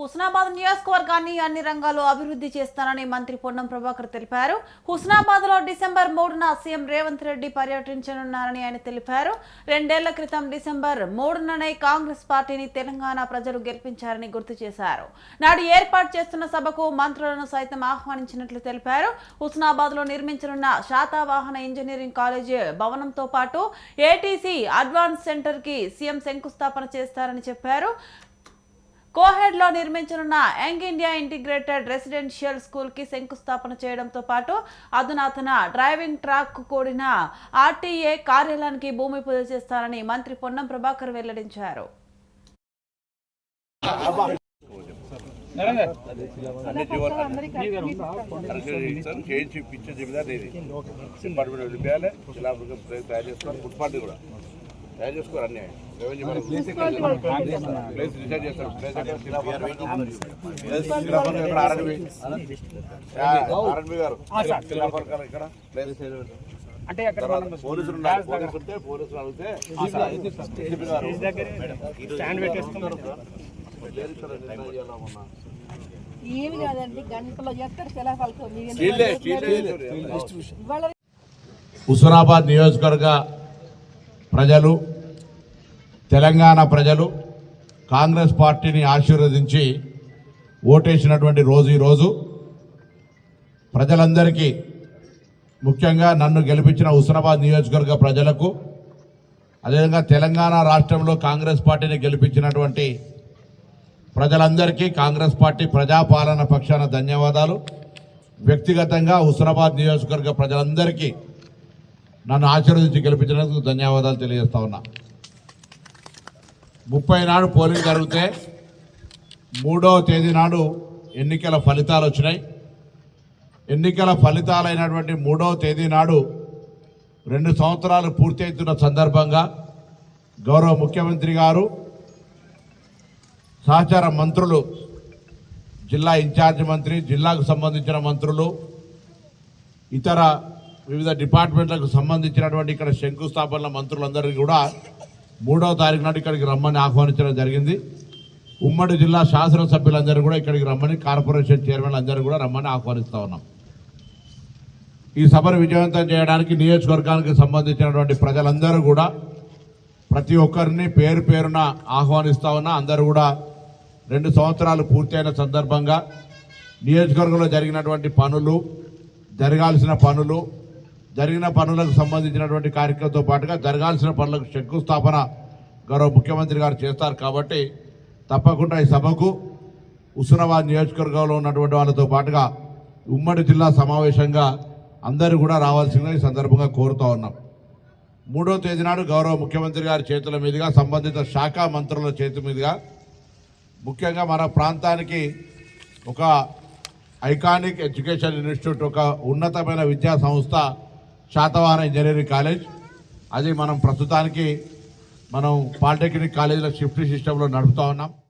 హుస్నాబాద్ నియోజకవర్గాన్ని అన్ని రంగాల్లో అభివృద్ధి చేస్తానని మంత్రి పొన్నం ప్రభాకర్ తెలిపారు. హుస్నాబాద్లో డిసెంబర్ మూడున సీఎం రేవంత్ రెడ్డి పర్యటించనున్నారని ఆయన తెలిపారు. రెండేళ్ళ క్రితం డిసెంబర్ మూడుననే కాంగ్రెస్ పార్టీని తెలంగాణ ప్రజలు గెలిపించారని గుర్తు చేశారు. నాడు ఏర్పాటు చేస్తున్న సభకు మంత్రులను సైతం ఆహ్వానించినట్లు తెలిపారు. హుస్నాబాద్లో నిర్మించనున్న శాతవాహన ఇంజనీరింగ్ కాలేజీ భవనంతో పాటు ఏటీసీ అడ్వాన్స్ సెంటర్కి సీఎం శంకుస్థాపన చేస్తారని చెప్పారు. కోహెడ్లో నిర్మించనున్న యంగ్ ఇండియా ఇంటిగ్రేటెడ్ రెసిడెన్షియల్ స్కూల్కి శంకుస్థాపన చేయడంతో పాటు అధునాతన డ్రైవింగ్ ట్రాక్ కూడిన ఆర్టీఏ కార్యాలయానికి భూమి పూజ చేస్తారని మంత్రి పొన్నం ప్రభాకర్ వెల్లడించారు. చేయించి పిక్చర్ జిల్లా ఫుట్పాత్ కూడా. తయారు చేసుకోరు అన్ని ప్లేస్ డిసైడ్ చేస్తారు ప్లేస్ ఆర్ఎన్బి ఆర్ఎన్బి గారు ఇక్కడ ప్లేస్ అంటే అక్కడ పోలీసులు పోలీసులు ఉంటే పోలీసులు అడిగితే స్టాండ్ పెట్టేసుకున్నారు ఏమి కాదండి గంటలో హుస్నాబాద్ నియోజకవర్గ ప్రజలు తెలంగాణ ప్రజలు కాంగ్రెస్ పార్టీని ఆశీర్వదించి ఓటేసినటువంటి రోజు ఈరోజు ప్రజలందరికీ ముఖ్యంగా నన్ను గెలిపించిన హుస్నాబాద్ నియోజకవర్గ ప్రజలకు అదేవిధంగా తెలంగాణ రాష్ట్రంలో కాంగ్రెస్ పార్టీని గెలిపించినటువంటి ప్రజలందరికీ కాంగ్రెస్ పార్టీ ప్రజాపాలన పక్షాన ధన్యవాదాలు. వ్యక్తిగతంగా హుస్నాబాద్ నియోజకవర్గ ప్రజలందరికీ నన్ను ఆశీర్వదించి గెలిపించినందుకు ధన్యవాదాలు తెలియజేస్తా ఉన్నా. ముప్పై నాడు పోలింగ్ జరిగితే మూడవ తేదీ నాడు ఎన్నికల ఫలితాలు వచ్చినాయి. ఎన్నికల ఫలితాలైనటువంటి మూడవ తేదీ నాడు రెండు సంవత్సరాలు పూర్తయితున్న సందర్భంగా గౌరవ ముఖ్యమంత్రి గారు సహచార మంత్రులు జిల్లా ఇన్ఛార్జ్ మంత్రి జిల్లాకు సంబంధించిన మంత్రులు ఇతర వివిధ డిపార్ట్మెంట్లకు సంబంధించినటువంటి ఇక్కడ శంకుస్థాపనల మంత్రులందరికీ కూడా మూడవ తారీఖు నాడు ఇక్కడికి రమ్మని ఆహ్వానించడం జరిగింది. ఉమ్మడి జిల్లా శాసనసభ్యులందరూ కూడా ఇక్కడికి రమ్మని కార్పొరేషన్ చైర్మన్ అందరూ కూడా రమ్మని ఆహ్వానిస్తూ ఉన్నాం. ఈ సభను విజయవంతం చేయడానికి నియోజకవర్గానికి సంబంధించినటువంటి ప్రజలందరూ కూడా ప్రతి ఒక్కరిని పేరు పేరున ఆహ్వానిస్తూ ఉన్నా అందరూ కూడా రెండు సంవత్సరాలు పూర్తయిన సందర్భంగా నియోజకవర్గంలో జరిగినటువంటి పనులు జరగాల్సిన పనులు జరిగిన పనులకు సంబంధించినటువంటి కార్యక్రమంతో పాటుగా జరగాల్సిన పనులకు శంకుస్థాపన గౌరవ ముఖ్యమంత్రి గారు చేస్తారు కాబట్టి తప్పకుండా ఈ సభకు హుస్నాబాద్ నియోజకవర్గంలో ఉన్నటువంటి వాళ్ళతో పాటుగా ఉమ్మడి జిల్లా సమావేశంగా అందరూ కూడా రావాల్సిందిగా ఈ సందర్భంగా కోరుతూ ఉన్నాం. మూడో తేదీ నాడు గౌరవ ముఖ్యమంత్రి గారి చేతుల మీదుగా సంబంధిత శాఖ మంత్రుల చేతి మీదుగా ముఖ్యంగా మన ప్రాంతానికి ఒక ఐకానిక్ ఎడ్యుకేషన్ ఇన్స్టిట్యూట్ ఒక ఉన్నతమైన విద్యా సంస్థ శాతవాహన ఇంజనీరింగ్ కాలేజ్. అది మనం ప్రస్తుతానికి మనం పాలిటెక్నిక్ కాలేజీలో షిఫ్ట్ సిస్టంలో నడుపుతా ఉన్నాం.